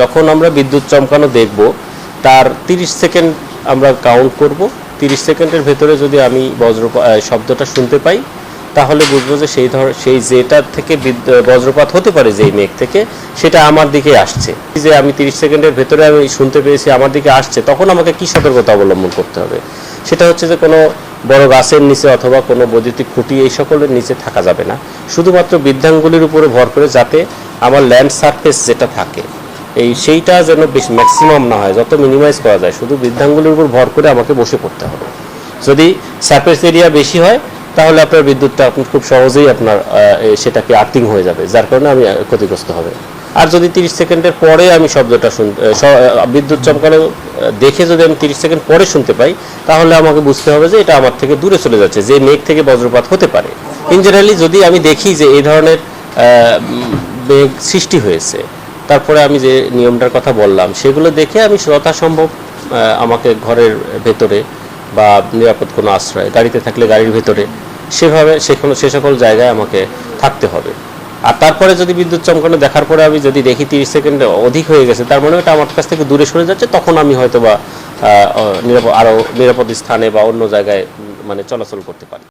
যখন আমরা বিদ্যুৎ চমকানো দেখব, তার 30 সেকেন্ড আমরা কাউন্ট করব। 30 সেকেন্ডের ভেতরে যদি আমি বজ্র শব্দটা শুনতে পাই, তাহলে বুঝব যে সেই ধর, সেই যেটার থেকে বজ্রপাত হতে পারে যেই মেঘ থেকে, সেটা আমার দিকে আসছে। যে আমি 30 সেকেন্ডের ভেতরে আমি শুনতে পেয়েছি, আমার দিকে আসছে, তখন আমাকে কি সতর্কতা অবলম্বন করতে হবে? সেটা হচ্ছে যে কোনো বড় গাছের নিচে অথবা কোনো বৈদ্যুতিক খুঁটি এই সকলের নিচে থাকা যাবে না। শুধুমাত্র বৃদ্ধাঙ্গুলির উপরে ভর করে যাতে আমার ল্যান্ড সারফেস যেটা থাকে এই সেইটা যেন বেশি ম্যাক্সিমাম না হয়, যত মিনিমাইজ করা যায়, শুধু বৃদ্ধাঙ্গুলির উপর ভর করে আমাকে বসে পড়তে হবে। যদি সারফেস এরিয়া বেশি হয়, তাহলে আপনার বিদ্যুৎটা আপনি খুব সহজেই আপনার সেটাকে আর্থিং হয়ে যাবে, যার কারণে আমি ক্ষতিগ্রস্ত হবে। আর যদি 30 সেকেন্ডের পরে আমি শব্দটা শুন বিদ্যুৎ চমকানো দেখে যদি আমি 30 সেকেন্ড পরে শুনতে পাই, তাহলে আমাকে বুঝতে হবে যে এটা আমার থেকে দূরে চলে যাচ্ছে, যে মেঘ থেকে বজ্রপাত হতে পারে। ইন জেনারেলি যদি আমি দেখি যে এই ধরনের মেঘ সৃষ্টি হয়েছে তারপরে আমি যে নিয়মটার কথা বললাম, সেগুলো দেখে আমি যথাসম্ভব আমাকে ঘরের ভেতরে বা নিরাপদ কোনো আশ্রয়, গাড়িতে থাকলে গাড়ির ভেতরে, সেভাবে সেখানে সে সকল জায়গায় আমাকে থাকতে হবে। আর তারপরে যদি বিদ্যুৎ চমকানো দেখার পরে আমি যদি দেখি তিরিশ সেকেন্ডে অধিক হয়ে গেছে, তার মানে ওটা আমার কাছ থেকে দূরে সরে যাচ্ছে, তখন আমি হয়তো বা নিরাপদ আরও নিরাপদ স্থানে বা অন্য জায়গায় মানে চলাচল করতে পারি।